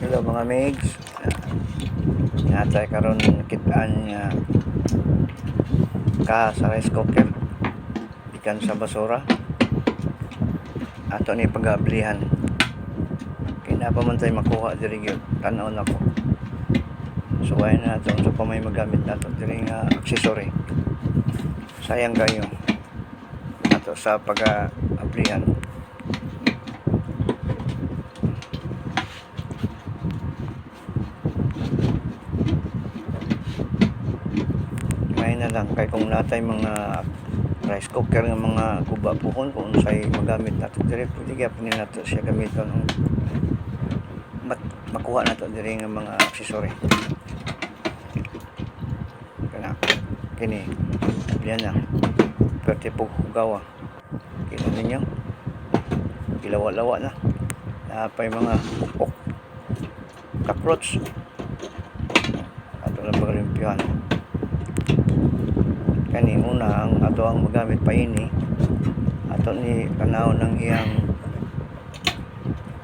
Hello mga migs. Natay karon kitaan nga ka sa rice cooker. Ikan sa basura. Ato ni pag-ablihan. Kina pa man tayo makuha diri gyud. Tan-aw na ko. So ayun na nato so pa may magamit nato diri nga accessory. Sayang kayo. Ato sa pag-ablihan. Na lang kay kung natay mga rice cooker nga mga kuba puhon kung say magamit nato dire pwede gyapon ni nato siya gamiton mat makuha nato dire nga mga accessory. Kana kini diyan na. Pwerte po hugawa. Kita ninyo. Gilawa-lawa na. Napay mga pupok cockroach. Ato na paglimpihan kani una ang ato ang magamit pa ini. Ato ni tanaw ng iyang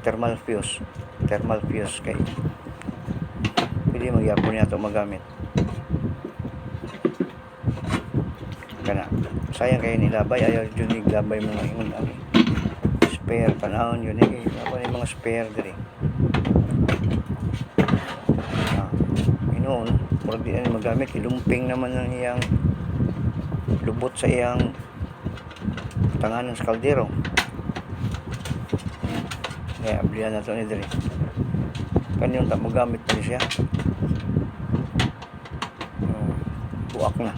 thermal fuse. Thermal fuse kay pwede magyapon niya ato magamit. Kana sayang kay nilabay ayaw yun niglabay mga ingon ani spare. Panahon yun eh ako ni mga spare diri. Ah, inoon murag di na ni magamit ilumping naman ang iyang lubot sa iyang tanganan sa kaldero. Kaya ablihan na ito ni Dre. Kaniyong tak magamit pa siya? Uh, buak na.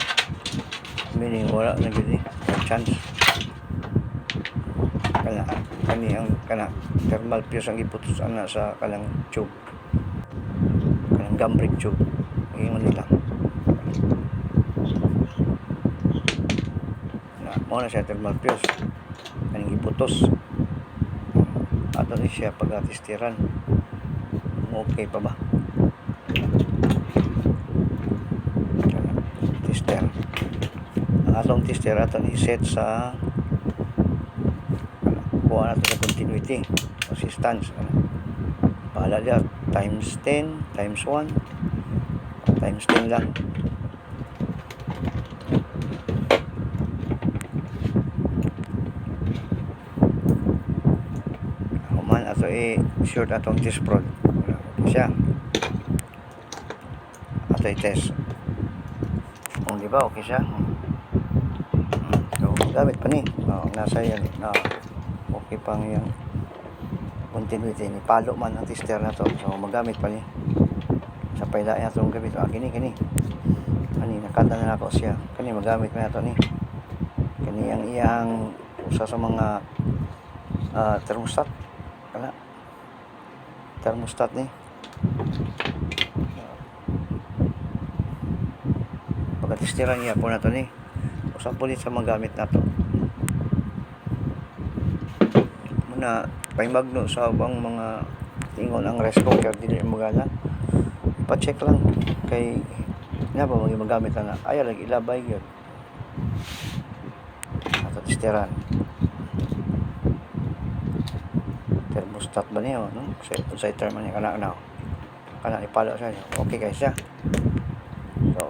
Meaning wala na gini chance. Kana kani ang kana thermal fuse ang iputos ana sa kanang tube. Kanang gambrick tube. Ingon nila na mo na siya thermal fuse kaning iputos ato ni siya pagatistiran okay pa ba? Tester. Ang atong tester ato ni set sa kuha nato sa continuity. Resistance bahala diya times 10 times 1 times 10 lang Human ato i short atong test prod. Okay siya. Ato i-test. Kung di ba okay siya. Hmm. So, gamit pa ni. Oh, nasa yan. No. Okay pang yung continuity ni palo man ang tester na to. So magamit pa ni. Sa paila niya itong gamit. Ah, kini, kini. Kani, nakata na ako siya. Kani, magamit na ito ni. Kani ang iyang usa sa mga ah, thermostat kana thermostat ni. Pagkatistiran niya po na to ni. Usap po sa magamit na to. Muna paimagno sa bang mga tingon ang rice cooker dili magana pa-check lang kay na ba mga magamit na na ayaw lagi ilabay yun. Ato tistiran thermostat ba niya no? sa sa term niya kana na kana ni palo sa okay guys siya. So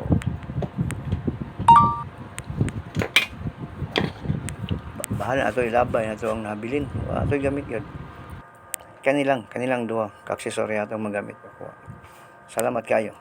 ba- bahala ato ilabay na to ang nabilin. Ato gamit yun. Kanilang kanilang duha ka aksesorya atong magamit salamat kayo